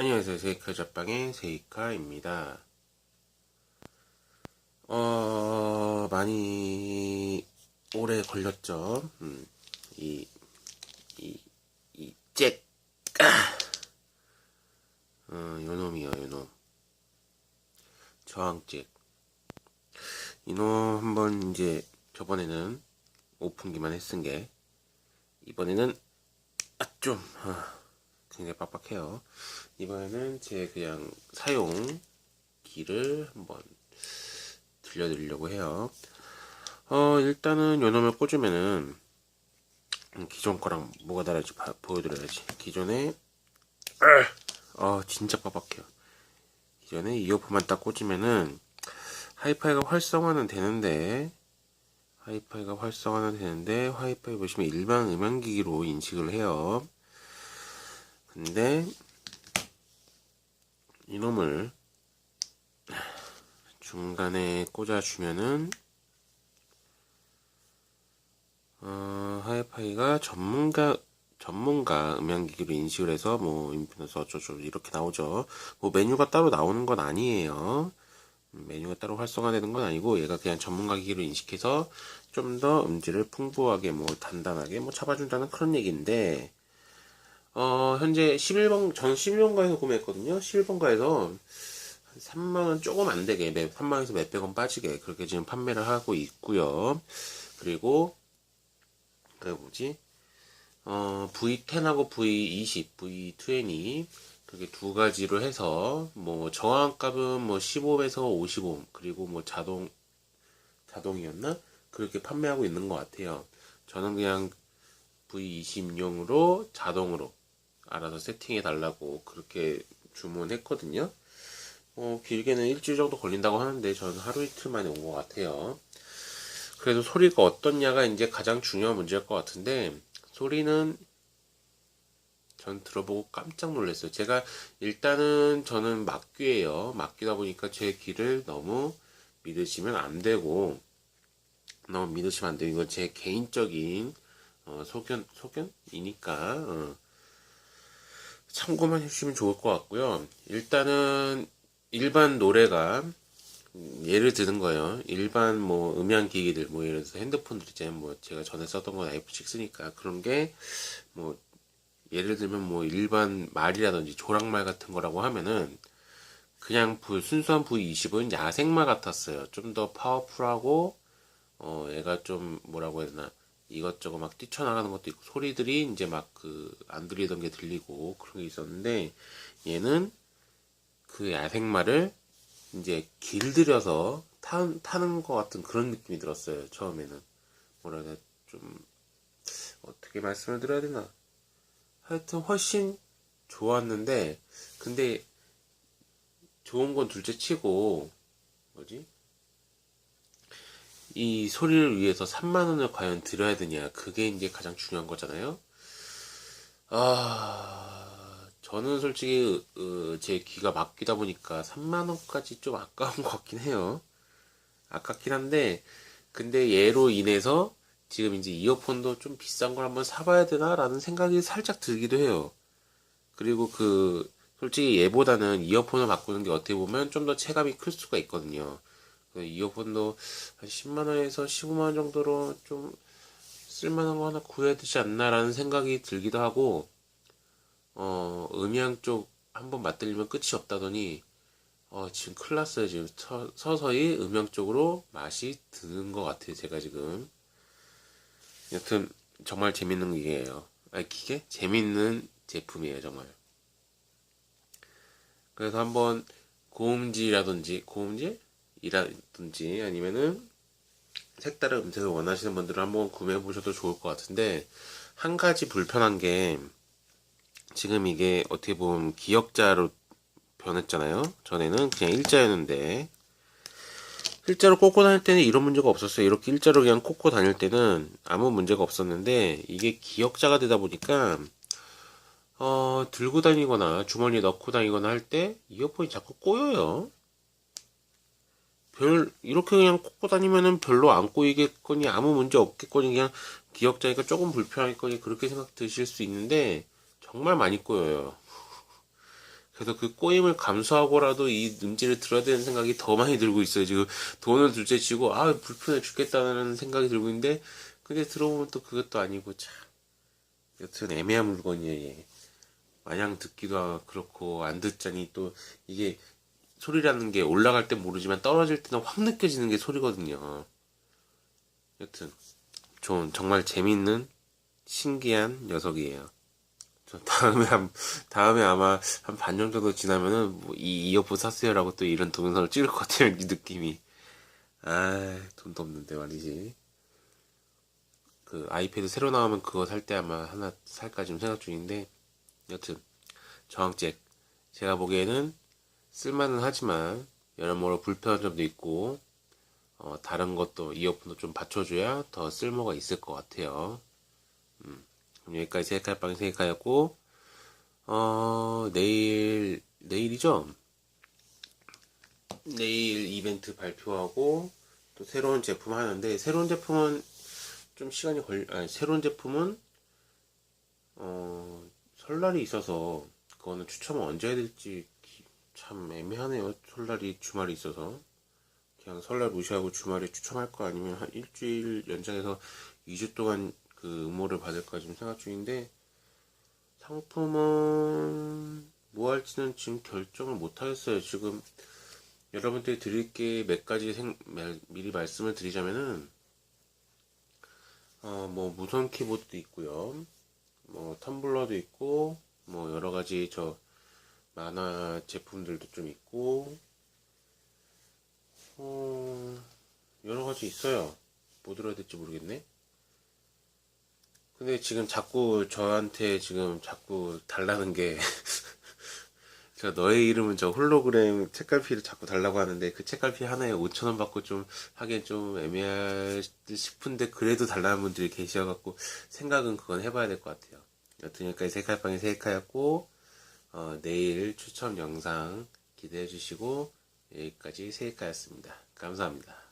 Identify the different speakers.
Speaker 1: 안녕하세요. 세이카 잡방의 세이카입니다. 어, 많이 오래 걸렸죠. 음, 이, 이, 이, 잭. 아! 어, 요놈이요, 요놈. 저항잭. 이놈 한번 이제 저번에는 오픈기만 했은 게, 이번에는, 아, 좀, 아, 굉장히 빡빡해요. 이번에는 제 그냥 사용기를 한번 들려드리려고 해요. 어, 일단은 요놈을 꽂으면은, 기존 거랑 뭐가 다른지 봐- 보여드려야지. 기존에, 어, 진짜 빡빡해요. 기존에 이어폰만 딱 꽂으면은, 하이파이가 활성화는 되는데, 하이파이가 활성화는 되는데, 하이파이 보시면 일반 음향기기로 인식을 해요. 근데 이놈을 중간에 꽂아주면은 어, 하이파이가 전문가 전문가 음향기기로 인식을 해서 뭐 인피너스 어쩌고 이렇게 나오죠. 뭐 메뉴가 따로 나오는 건 아니에요. 음, 메뉴가 따로 활성화되는 건 아니고 얘가 그냥 전문가 기기로 인식해서 좀 더 음질을 풍부하게 뭐 단단하게 뭐 잡아준다는 그런 얘기인데 어, 현재 11번, 전 11번가에서 구매했거든요. 11번가에서 3만원 조금 안 되게, 3만원에서 몇백 원 빠지게, 그렇게 지금 판매를 하고 있고요 그리고, 그 뭐지, 어, V10하고 V20, V20, 그렇게 두 가지로 해서, 뭐, 저항값은 뭐 15에서 55, 그리고 뭐 자동, 자동이었나? 그렇게 판매하고 있는 것 같아요. 저는 그냥 V20용으로 자동으로 알아서 세팅해 달라고 그렇게 주문했거든요. 어, 길게는 일주일 정도 걸린다고 하는데 저는 하루 이틀 만에 온 것 같아요. 그래도 소리가 어떻냐가 이제 가장 중요한 문제일 것 같은데 소리는 전 들어보고 깜짝 놀랐어요. 제가 일단은 저는 막귀예요. 막귀다 보니까 제 귀를 너무 믿으시면 안 되고 너무 믿으시면 안 되고 이건 제 개인적인 어, 소견 소견이니까 어, 참고만 해주시면 좋을 것 같고요. 일단은 일반 노래가 음, 예를 드는 거예요. 일반 뭐 음향 기기들 뭐 예를 들어서 핸드폰들 있잖아요. 뭐 제가 전에 썼던 건 아이폰 6니까 그런 게 뭐 예를 들면 뭐 일반 말이라든지 조랑말 같은 거라고 하면은 그냥 순수한 V20은 야생마 같았어요. 좀 더 파워풀하고 어 얘가 좀 뭐라고 해야 되나 이것저것 막 뛰쳐나가는 것도 있고 소리들이 이제 막 그 안 들리던 게 들리고 그런 게 있었는데 얘는 그 야생마를 이제 길들여서 타, 타는 것 같은 그런 느낌이 들었어요 처음에는. 뭐라 해야 좀 어떻게 말씀을 드려야 되나. 하여튼 훨씬 좋았는데 근데 좋은 건 둘째 치고 뭐지 이 소리를 위해서 3만 원을 과연 들어야 되냐 그게 이제 가장 중요한 거잖아요. 아 저는 솔직히 어, 제 귀가 막히다 보니까 3만 원까지 좀 아까운 것 같긴 해요. 아깝긴 한데 근데 얘로 인해서 지금 이제 이어폰도 좀 비싼 걸 한번 사봐야 되나라는 생각이 살짝 들기도 해요. 그리고 그 솔직히 얘보다는 이어폰을 바꾸는 게 어떻게 보면 좀 더 체감이 클 수가 있거든요. 그 이어폰도 한 10만원에서 15만원 정도로 좀 쓸만한 거 하나 구해야 되지 않나라는 생각이 들기도 하고, 어, 음향 쪽 한번 맛들리면 끝이 없다더니, 어, 지금 큰일 났어요. 지금 서, 서서히 음향 쪽으로 맛이 드는 것 같아요. 제가 지금. 여튼, 정말 재밌는 기계예요. 아, 기계? 재밌는 제품이에요, 정말. 그래서 한번 고음질이라든지, 고음질? 이라든지 아니면은 색다른 음색을 원하시는 분들은 한번 구매해 보셔도 좋을 것 같은데 한 가지 불편한 게 지금 이게 어떻게 보면 기역자로 변했잖아요. 전에는 그냥 일자였는데 일자로 꽂고 다닐 때는 이런 문제가 없었어요. 이렇게 일자로 그냥 꽂고 다닐 때는 아무 문제가 없었는데 이게 기역자가 되다 보니까 어, 들고 다니거나 주머니에 넣고 다니거나 할 때 이어폰이 자꾸 꼬여요. 별 이렇게 그냥 꽂고 다니면은 별로 안 꼬이겠거니 아무 문제 없겠거니 그냥 기억자니까 조금 불편하겠거니 그렇게 생각 드실 수 있는데 정말 많이 꼬여요. 그래서 그 꼬임을 감수하고라도 이 음질을 들어야 되는 생각이 더 많이 들고 있어요. 지금 돈을 둘째 치고 아 불편해 죽겠다는 생각이 들고 있는데 근데 들어보면 또 그것도 아니고 참 여튼 애매한 물건이에요. 얘. 마냥 듣기도 그렇고 안 듣자니 또 이게 소리라는 게 올라갈 땐 모르지만 떨어질 때는 확 느껴지는 게 소리거든요. 여튼 좋은 정말 재밌는 신기한 녀석이에요. 저 다음에 한, 다음에 아마 한 반 년 정도 지나면은 뭐 이 이어폰 샀어요라고 또 이런 동영상을 찍을 것 같아요. 이 느낌이. 아, 돈도 없는데 말이지. 그 아이패드 새로 나오면 그거 살 때 아마 하나 살까 지금 생각 중인데 여튼 저항잭 제가 보기에는 쓸만은 하지만 여러모로 불편한 점도 있고 어, 다른 것도 이어폰도 좀 받쳐줘야 더 쓸모가 있을 것 같아요. 음, 그럼 여기까지 세카이빵 세카였고 어, 내일 내일이죠. 내일 이벤트 발표하고 또 새로운 제품 하는데 새로운 제품은 좀 시간이 걸 아니 새로운 제품은 어 설날이 있어서 그거는 추첨을 언제 해야 될지 기- 참 애매하네요. 설날이 주말이 있어서 그냥 설날 무시하고 주말에 추첨할 거 아니면 한 일주일 연장해서 2주 동안 그 음모를 받을까 지금 생각 중인데 상품은 뭐 할지는 지금 결정을 못 하겠어요. 지금 여러분들이 드릴 게 몇 가지 생, 말- 미리 말씀을 드리자면은 어, 뭐 무선 키보드도 있고요. 뭐 텀블러도 있고 뭐 여러 가지 저 만화 제품들도 좀 있고 어, 여러 가지 있어요. 뭐 들어야 될지 모르겠네. 근데 지금 자꾸 저한테 지금 자꾸 달라는 게 제가 너의 이름은 저 홀로그램 책갈피를 자꾸 달라고 하는데 그 책갈피 하나에 5천원 받고 좀 하기엔 좀 애매할 듯 싶은데 그래도 달라는 분들이 계셔갖고 생각은 그건 해봐야 될 것 같아요. 여튼 여기까지 세카이빵의 세카였고 어, 내일 추첨 영상 기대해 주시고 여기까지 세카였습니다. 감사합니다.